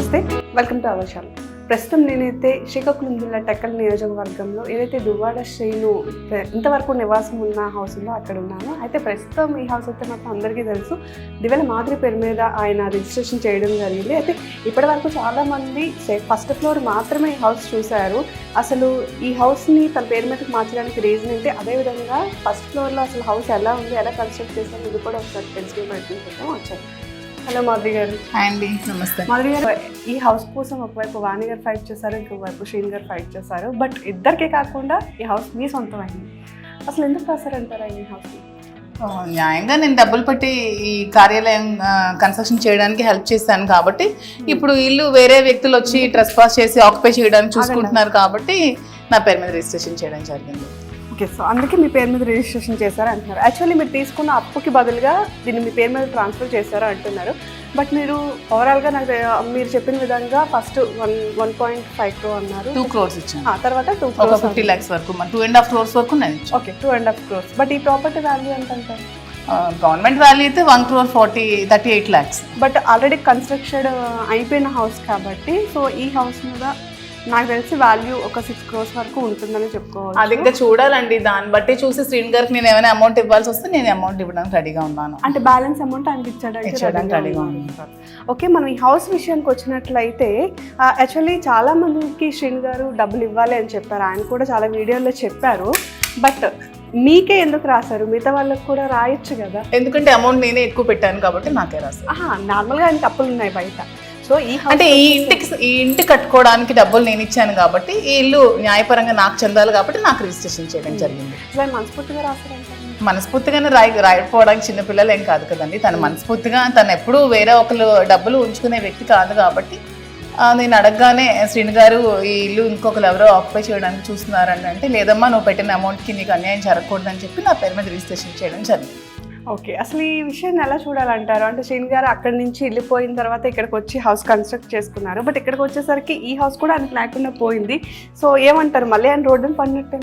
నమస్తే welcome to our channel ప్రస్తుతం నేనైతే శ్రీకాకుళం జిల్లా టెక్కల్ నియోజకవర్గంలో ఏదైతే దువ్వాడ శ్రీను ఇంతవరకు నివాసం ఉన్న హౌస్ ఉందో అక్కడ ఉన్నాను. అయితే ప్రస్తుతం ఈ హౌస్ అయితే మాత్రం అందరికీ తెలుసు. దివెల మాదిరి పేరు మీద ఆయన రిజిస్ట్రేషన్ చేయడం జరిగింది. అయితే ఇప్పటి వరకు చాలామంది ఫస్ట్ ఫ్లోర్ మాత్రమే ఈ హౌస్ చూశారు. అసలు ఈ హౌస్ని తన పేరు మీదకి మార్చడానికి రీజన్ ఏంటి? అదేవిధంగా ఫస్ట్ ఫ్లోర్లో అసలు హౌస్ ఎలా ఉంది? ఎలా కన్స్ట్రక్ట్ చేశారు? ఇది కూడా ఒకసారి తెలుసుకుని ప్రయత్నం చేద్దాం. వచ్చారు హలో మాధురి గారు. హాయ్ అండి నమస్తే. మాధురి గారు ఈ హౌస్ కోసం ఒకవైపు వాణి గారు ఫైట్ చేశారు ఇంకోవైపు శ్రీని గారు ఫైట్ చేశారు. బట్ ఇద్దరికే కాకుండా ఈ హౌస్ మీ సొంతం అయింది అసలు ఎందుకు రాశారంటారా ఈ హౌస్ న్యాయంగా నేను డబ్బులు పెట్టి ఈ కార్యాలయం కన్స్ట్రక్షన్ చేయడానికి హెల్ప్ చేశాను కాబట్టి ఇప్పుడు ఇల్లు వేరే వ్యక్తులు వచ్చి ట్రస్ పాస్ చేసి ఆక్యుపై చేయడానికి చూసుకుంటున్నారు కాబట్టి నా పేరు మీద రిజిస్ట్రేషన్ చేయడం జరిగింది. ఓకే సో అందుకే మీ పేరు మీద రిజిస్ట్రేషన్ చేశారు అంటున్నారు. యాక్చువల్లీ మీరు తీసుకున్న అప్పుకి బదులుగా దీన్ని మీ పేరు మీద ట్రాన్స్ఫర్ చేశారు అంటున్నారు. బట్ మీరు ఓవరాల్గా నాకు మీరు చెప్పిన విధంగా first one one point five crore అన్నారు. టూ క్రోర్స్ ఇచ్చాను. ఆ, తర్వాత టూ ఒక ఫిఫ్టీ ల్యాక్స్ వరకు టూ అండ్ హాఫ్ క్రోర్స్ వరకు నేను okay two and half crores but ఈ ప్రాపర్టీ వాల్యూ ఎంత అంటారు గవర్నమెంట్ వాల్యూ అయితే one crore forty thirty eight lakhs but already construction అయిపోయిన హౌస్ కాబట్టి సో ఈ హౌస్ మీద నాకు తెలిసి వాల్యూ ఒక సిక్స్ క్రోర్స్ వరకు ఉంటుందని అది చెప్పుకోవచ్చు ఇంకా చూడాలండి దాన్ని బట్టి చూసి శ్రీని గారికి నేను ఏమైనా అమౌంట్ ఇవ్వాల్సి వస్తే నేను అమౌంట్ ఇవ్వడానికి రెడీగా ఉన్నాను. అంటే బ్యాలెన్స్ అమౌంట్ ఆయనకి ఇచ్చడానికి రెడీగా ఉన్నారు. ఓకే మనం ఈ హౌస్ విషయానికి వచ్చినట్లయితే యాక్చువల్లీ చాలా మందికి శ్రీని గారు డబ్బులు ఇవ్వాలి అని చెప్పారు. ఆయన కూడా చాలా వీడియోలో చెప్పారు. బట్ మీకే ఎందుకు రాశారు? మిగతా వాళ్ళకి కూడా రాయొచ్చు కదా. ఎందుకంటే అమౌంట్ నేనే ఎక్కువ పెట్టాను కాబట్టి నాకే రాశాను నార్మల్గా ఆయనకి అప్పులు ఉన్నాయి బయట. సో ఈ అంటే ఈ ఇంటికి ఈ ఇంటి కట్టుకోవడానికి డబ్బులు నేను ఇచ్చాను కాబట్టి ఈ ఇల్లు న్యాయపరంగా నాకు చెందాలి కాబట్టి నాకు రిజిస్ట్రేషన్ చేయడం జరిగింది. మనస్ఫూర్తిగా మనస్ఫూర్తిగానే రాయి రాయకపోవడానికి చిన్నపిల్లలు ఏం కాదు కదండి. తను మనస్ఫూర్తిగా తను ఎప్పుడూ వేరే ఒకరు డబ్బులు ఉంచుకునే వ్యక్తి కాదు కాబట్టి నేను అడగగానే శ్రీని గారు ఈ ఇల్లు ఇంకొకరు ఎవరో ఆక్యుపై చేయడానికి చూస్తున్నారని అంటే లేదమ్మా నువ్వు పెట్టిన అమౌంట్కి నీకు అన్యాయం జరగకూడదని చెప్పి నా పేరు మీద రిజిస్ట్రేషన్ చేయడం జరిగింది. ఓకే. అసలు ఈ విషయాన్ని ఎలా చూడాలంటారు? అంటే శ్రీని గారు అక్కడి నుంచి వెళ్ళిపోయిన తర్వాత ఇక్కడికి వచ్చి హౌస్ కన్స్ట్రక్ట్ చేసుకున్నారు. బట్ ఇక్కడికి వచ్చేసరికి ఈ హౌస్ కూడా ఆయనకు లేకుండా పోయింది. సో ఏమంటారు? మళ్ళీ ఆయన రోడ్డుని పడినట్టే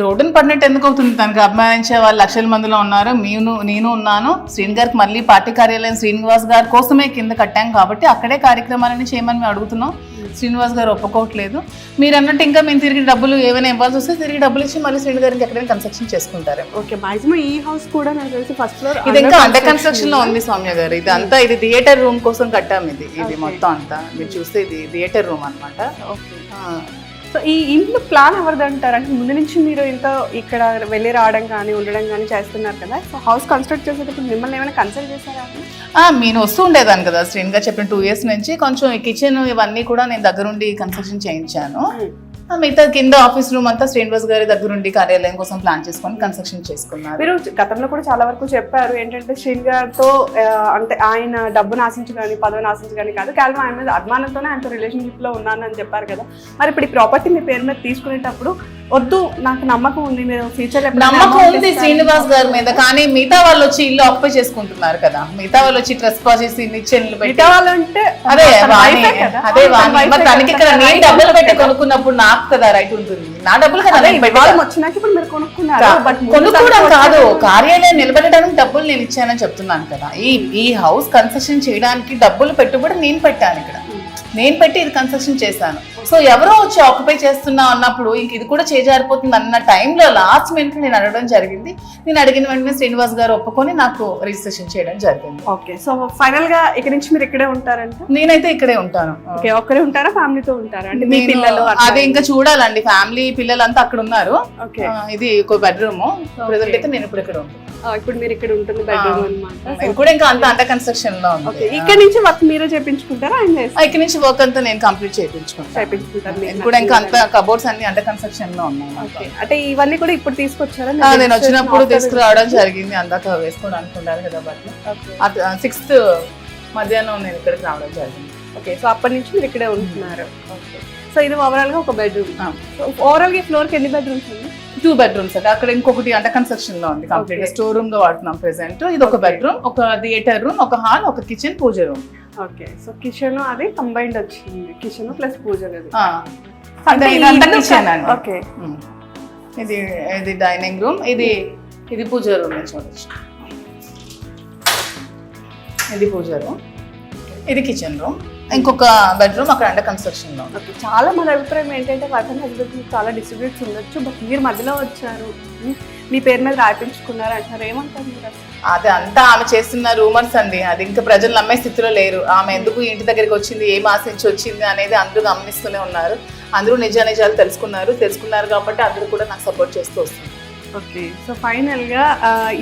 రోడ్డును పడినట్టు ఎందుకు అవుతుంది? తనకు అభిమానించే వాళ్ళు లక్షల మందిలో ఉన్నారు. నేను నేను ఉన్నాను. శ్రీని గారికి మళ్ళీ పార్టీ కార్యాలయం శ్రీనివాస్ గారి కోసమే కింద కట్టాం కాబట్టి అక్కడే కార్యక్రమాలని చేయమని మేము అడుగుతున్నాం. శ్రీనివాస్ గారు ఒప్పుకోవట్లేదు. మీరు అన్నట్టు ఇంకా మేము తిరిగి డబ్బులు ఏమైనా ఇవ్వాల్సి వస్తే తిరిగి డబ్బులు ఇచ్చి మళ్ళీ శ్రీని గారికి ఎక్కడైనా కన్స్ట్రక్షన్ చేసుకుంటారేమో ఓకే మాక్సిమం ఈ హౌస్ కూడా నాకు తెలిసి ఫస్ట్ ఫ్లోర్ ఇది ఇంకా అండర్ కన్స్ట్రక్షన్లో ఉంది సౌమ్య గారు ఇది అంతా ఇది థియేటర్ రూమ్ కోసం కట్టాం ఇది. ఇది మొత్తం అంతా. మీరు చూస్తే ఇది థియేటర్ రూమ్ అన్నమాట. ఓకే సో ఈ ఇంట్లో ప్లాన్ ఎవరిది అంటారు? అంటే ముందు నుంచి మీరు ఇంత ఇక్కడ వెళ్ళి రావడం కానీ ఉండడం కానీ చేస్తున్నారు కదా. సో హౌస్ కన్స్ట్రక్ట్ చేసేటప్పుడు మిమ్మల్ని ఏమైనా కన్సల్ట్ చేశారా నేను వస్తూ ఉండేదాన్ని కదా. శ్రీన్ గారు చెప్పిన టూ ఇయర్స్ నుంచి కొంచెం కిచెన్ ఇవన్నీ కూడా నేను దగ్గరుండి కన్స్ట్రక్షన్ చేయించాను. ఆ, మిగతా కింద ఆఫీస్ రూమ్ అంతా శ్రీనివాస్ గారి దగ్గరుండి కార్యాలయం కోసం ప్లాన్ చేసుకొని కన్స్ట్రక్షన్ చేసుకున్నారు. మీరు గతంలో కూడా చాలా వరకు చెప్పారు ఏంటంటే శ్రీన్ గారితో అంటే ఆయన డబ్బును ఆశించి కానీ పదవిని ఆశించి కానీ కాదు కేవలం ఆయన మీద అభిమానంతోనే ఆయనతో రిలేషన్షిప్లో ఉన్నాను అని చెప్పారు కదా. మరి ఇప్పుడు ఈ ప్రాపర్టీ మీ పేరు మీద తీసుకునేటప్పుడు వద్దు నాకు నమ్మకం ఉంది మీరు ఫ్యూచర్ నమ్మకం ఉంది శ్రీనివాస్ గారి మీద కానీ మిగతా వాళ్ళు వచ్చి ఇల్లు ఆక్యుపై చేసుకుంటున్నారు కదా. మిగతా వాళ్ళు వచ్చి ట్రస్ పాస్ చేసి నిచ్చెన్లు పెట్టి. మిగతా వాళ్ళు అంటే అదే? అదే మరి తనకి? ఇక్కడ నేను డబ్బులు పెట్టి? కొనుక్కున్నప్పుడు నాకు కదా రైట్ ఉంటుంది. నా డబ్బులు కదా. వచ్చినాక ఇప్పుడు మీరు కొనుక్కున్నారు బట్ కొనుక్కోవడం కాదు కార్యాలయం నిలబెట్టడానికి డబ్బులు నేను ఇచ్చానని చెప్తున్నాను కదా. ఈ ఈ హౌస్ కన్స్ట్రక్షన్ చేయడానికి డబ్బులు పెట్టుబడి నేను పెట్టాను ఇక్కడ. నేను పెట్టి ఇది కన్స్ట్రక్షన్ చేశాను. సో ఎవరో వచ్చి ఆక్యుపై చేస్తున్నా అన్నప్పుడు ఇంక ఇది కూడా చేజారిపోతుంది అన్న టైంలో లాస్ట్ మినిట్ నేను అడగడం జరిగింది. నేను అడిగిన వెంటనే శ్రీనివాస్ గారు ఒప్పుకొని నాకు రిజిస్ట్రేషన్ చేయడం జరిగింది. ఓకే సో ఫైనల్గా ఇక్కడ నుంచి మీరు ఇక్కడే ఉంటారంట? నేనైతే ఇక్కడే ఉంటాను. ఓకే ఒక్కరే ఉంటారా? ఫ్యామిలీతో ఉంటారా? అంటే మీ పిల్లలు అది ఇంకా చూడాలండి. ఫ్యామిలీ పిల్లలంతా అక్కడ ఉన్నారు. ఓకే ఇది ఒక బెడ్రూమ్ ప్రెసెంట్ అయితే నేను ఇప్పుడు ఇక్కడ ఉంటాను. ఇప్పుడు మీరు ఇక్కడ ఉంటుంది బెడ్రూమ్ అన్నమాట. ఇది కూడా ఇంకా అంత అండర్ కన్స్ట్రక్షన్లో ఉంది. ఇక్కడ నుంచి వర్క్ మీరే చేపించుకుంటారా? ఇక్కడ నుంచి వర్క్ అంతా నేను కంప్లీట్ చేయించుకుంటాను. చేపించుకుంటారు కూడా ఇంకా అంత కబోర్డ్స్ అన్ని అండర్ కన్స్ట్రక్షన్లో ఉన్నాయి ఓకే అంటే ఇవన్నీ కూడా ఇప్పుడు తీసుకొచ్చారా? నేను వచ్చినప్పుడు తీసుకురావడం జరిగింది అందాక వేసుకోవడానికి ఉండాలి కదా బట్ సిక్స్త్ మధ్యాహ్నం నేను ఇక్కడికి రావడం జరిగింది. ఓకే సో అప్పటి నుంచి మీరు ఇక్కడే ఉంటున్నారు. ఓకే సో ఇది ఓవరాల్గా ఒక బెడ్రూమ్. ఓవరాల్గా ఫ్లోర్కి ఎన్ని బెడ్రూమ్స్ ఉంది టూ బెడ్రూమ్స్ అక్కడ అక్కడ ఇంకొకటి అండర్ కన్స్ట్రక్షన్లో ఉంది. కంప్లీట్. స్టోర్ రూమ్గా వాడుతున్నాం ప్రెసెంట్ ఇది ఒక. బెడ్రూమ్ ఒక థియేటర్ రూమ్ ఒక హాల్ ఒక kitchen puja room okay. So kitchen అది కంబైన్డ్ వచ్చింది. కిచెన్ ప్లస్ పూజ లేదు అంటే ఇదంతా కిచెన్ అండి ఓకే. ఇది ఇది డైనింగ్ రూమ్ ఇది ఇది పూజ రూమ్ చూడొచ్చు ఇది పూజ రూమ్ ఇది కిచెన్ రూమ్ ఇంకొక బెడ్రూమ్ అక్కడ అండర్ కన్స్ట్రక్షన్లో చాలా మన అభిప్రాయం ఏంటంటే వర్ధన్ హస్బెండ్ చాలా డిస్ట్రిబ్యూట్స్ ఉండొచ్చు బట్ మీరు మధ్యలో వచ్చారు? మీ పేరు మీద రాయించుకున్నారు అంటారు ఏమంటారు మీరు అది అంతా ఆమె చేస్తున్న రూమర్స్ అండి. అది ఇంకా ప్రజలు నమ్మే స్థితిలో లేరు. ఆమె ఎందుకు ఇంటి దగ్గరికి వచ్చింది ఏం ఆశించి వచ్చింది అనేది అందరూ గమనిస్తూనే ఉన్నారు. అందరూ నిజ నిజాలు తెలుసుకున్నారు. తెలుసుకున్నారు కాబట్టి అందరూ కూడా నాకు సపోర్ట్ చేస్తూ వస్తున్నారు. ఓకే సో ఫైనల్గా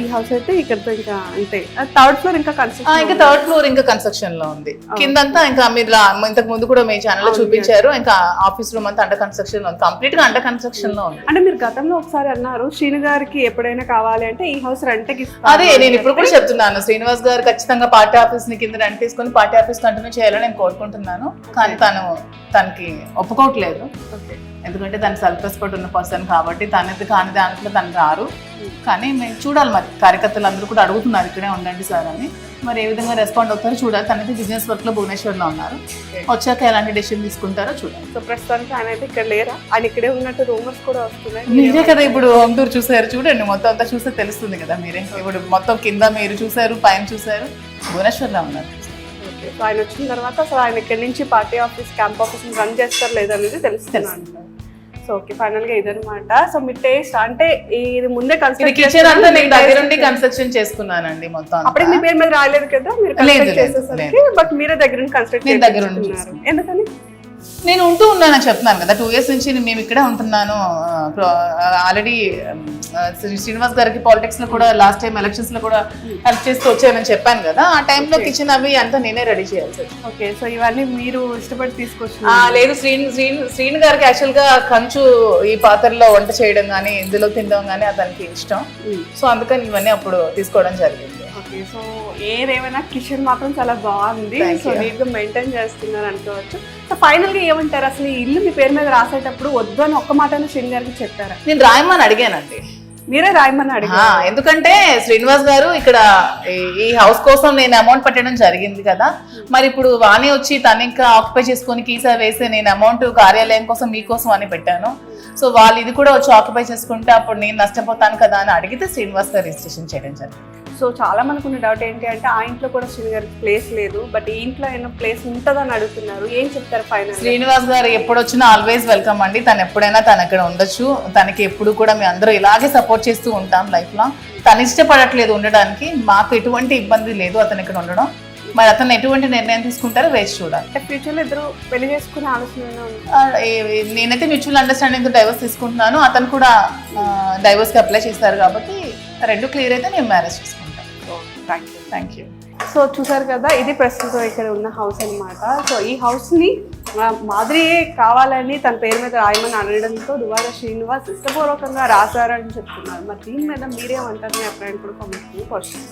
ఈ హౌస్ అయితే ఇక్కడతో ఇంకా అంతే. థర్డ్ ఫ్లోర్ ఇంకా కన్స్ట్రక్షన్ ఇంకా థర్డ్ ఫ్లోర్ ఇంకా కన్స్ట్రక్షన్లో ఉంది కిందంతా ఇంకా మీరు ఇంతకు ముందు కూడా మీ ఛానల్లో చూపించారు. ఇంకా ఆఫీస్ రూమ్ అంతా అండర్ కన్స్ట్రక్షన్లో ఉంది. కంప్లీట్గా అండర్ కన్స్ట్రక్షన్లో ఉంది. అంటే మీరు గతంలో ఒకసారి అన్నారు శ్రీను గారికి ఎప్పుడైనా కావాలి అంటే ఈ హౌస్ రెంట్కి ఇస్తాను అదే నేను ఇప్పుడు కూడా చెప్తున్నాను. శ్రీనివాస్ గారు ఖచ్చితంగా పార్టీ ఆఫీస్ని కింద రెంట్ తీసుకొని పార్టీ ఆఫీస్ కంటిన్యూ చేయాలని నేను కోరుకుంటున్నాను. కానీ తను తనకి ఒప్పుకోవట్లేదు. ఓకే ఎందుకంటే తను సెల్ఫ్ రెస్పెక్ట్ ఉన్న పర్సన్ కాబట్టి తనది కాని దాంట్లో తను రారు. కానీ మేము చూడాలి మరి కార్యకర్తలు అందరూ కూడా అడుగుతున్నారు ఇక్కడే ఉండండి సార్ అని. మరి ఏ విధంగా రెస్పాండ్ అవుతారో చూడాలి. తనైతే బిజినెస్ వర్క్లో భువనేశ్వర్లో ఉన్నారు. వచ్చాక ఎలాంటి డెసిషన్ తీసుకుంటారో చూడాలి. సో ప్రస్తుతానికి ఆయన అయితే ఇక్కడ లేరా? ఆయన ఇక్కడే ఉన్నట్టు రూమర్స్ కూడా వస్తున్నాయి. మీరే కదా ఇప్పుడు హోమ్ టూర్ చూసారు చూడండి మొత్తం అంతా చూస్తే తెలుస్తుంది కదా మీరే. ఇప్పుడు మొత్తం కింద మీరు చూసారు పైన చూసారు భువనేశ్వర్లో ఉన్నారు. సో ఆయన వచ్చిన తర్వాత అసలు ఆయన ఇక్కడి నుంచి party office camp office run చేస్తారు లేదనేది తెలుస్తుంది. సో ఓకే ఫైనల్గా ఇదనమాట సో మీ టేస్ట్ అంటే ఇది ముందే కిచెన్ అంతా నేను దగ్గరుండి కన్స్ట్రక్షన్ చేసుకున్నానండి మొత్తం. అప్పుడే మీ పేరు మీద రాలేదు కదా మీరు కన్స్ట్రక్ట్ చేసేసరికి బట్ మీరే దగ్గర నుండి కన్స్ట్రక్ట్ నేను దగ్గర నుండి చేసుకున్నారు ఎందుకని? నేను ఉంటూ ఉన్నానని చెప్తున్నాను కదా. టూ ఇయర్స్ నుంచి మేము ఇక్కడే ఉంటున్నాను. ఆల్రెడీ శ్రీనివాస్ గారికి పాలిటిక్స్లో కూడా లాస్ట్ టైం ఎలక్షన్స్లో కూడా హెల్ప్ చేస్తూ వచ్చానని చెప్పాను కదా. ఆ టైంలో కిచెన్ అవి అంతా నేనే రెడీ చేయాల్సి ఓకే సో ఇవన్నీ మీరు ఇష్టపడి ఆ, తీసుకొచ్చిన లేదు శ్రీను శ్రీను శ్రీను గారికి యాక్చువల్గా కంచు ఈ పాత్రలో వంట చేయడం కానీ ఇందులో తినడం కానీ అతనికి ఇష్టం. సో అందుకని ఇవన్నీ అప్పుడు తీసుకోవడం జరిగింది. ఓకే సో ఏదేమైనా కిచెన్ మాత్రం చాలా బాగుంది. So you. నీట్గా మెయింటైన్ చేస్తున్నారు అనుకోవచ్చు. సో ఫైనల్గా ఏమంటారు? అసలు ఈ ఇల్లు మీ పేరు మీద రాసేటప్పుడు వద్దు అని ఒక్క మాటను శ్రీని గారికి చెప్పారా? నేను రాయమని అడిగానండి. మీరే రాయమని ఆ, అడిగారు? ఎందుకంటే శ్రీనివాస్ గారు ఇక్కడ ఈ- ఈ హౌస్ కోసం నేను అమౌంట్ పెట్టడం జరిగింది కదా. మరి ఇప్పుడు వాణి వచ్చి తను ఇంకా ఆక్యుపై చేసుకొని కీసా వేసి నేను అమౌంట్ కార్యాలయం కోసం మీకోసం అని పెట్టాను. సో వాళ్ళు ఇది కూడా వచ్చి ఆక్యుపై చేసుకుంటే అప్పుడు నేను నష్టపోతాను కదా అని అడిగితే శ్రీనివాస్ గారు రిజిస్ట్రేషన్ చేయడం జరిగింది. సో చాలా మందికి ఉన్న డౌట్ ఏంటి అంటే ఆ ఇంట్లో కూడా శ్రీని గారికి ప్లేస్ లేదు బట్ ఈ ఇంట్లో అయినా ప్లేస్ ఉంటుందని అడుగుతున్నారు. ఏం చెప్తారు ఫైనల్ శ్రీనివాస్ గారు ఎప్పుడు వచ్చినా ఆల్వేస్ వెల్కమ్ అండి. తను ఎప్పుడైనా తను అక్కడ ఉండొచ్చు. తనకి ఎప్పుడు కూడా మేము అందరూ ఇలాగే సపోర్ట్ చేస్తూ ఉంటాం లైఫ్లో. తను ఇష్టపడట్లేదు ఉండడానికి. మాకు ఎటువంటి ఇబ్బంది లేదు అతను ఇక్కడ ఉండడం. మరి అతను ఎటువంటి నిర్ణయం తీసుకుంటారో వేచి చూడాలి. అంటే ఫ్యూచర్లో ఇద్దరు పెళ్ళి చేసుకునే ఆలోచన ఏమైనా నేనైతే మ్యూచువల్ అండర్స్టాండింగ్ డైవర్స్ తీసుకుంటున్నాను అతను కూడా డైవర్స్కి అప్లై చేస్తారు కాబట్టి రెండు క్లియర్ అయితే నేను మ్యారేజ్ చేసుకుంటాను so thank you thank you so చూసారు కదా ఇది ప్రస్తుతం ఇక్కడ ఉన్న హౌస్ అన్నమాట. సో ఈ హౌస్ని ఆ, మాదిరియే కావాలని తన పేరు మీద రాయమని అనడంతో దువాడ శ్రీనివాస్ ఇష్టపూర్వకంగా రాశారని చెప్తున్నారు. మరి దీని మీద మీరేమంటారు మీ అభిప్రాయం కూడా కామెంట్ క్వశ్చన్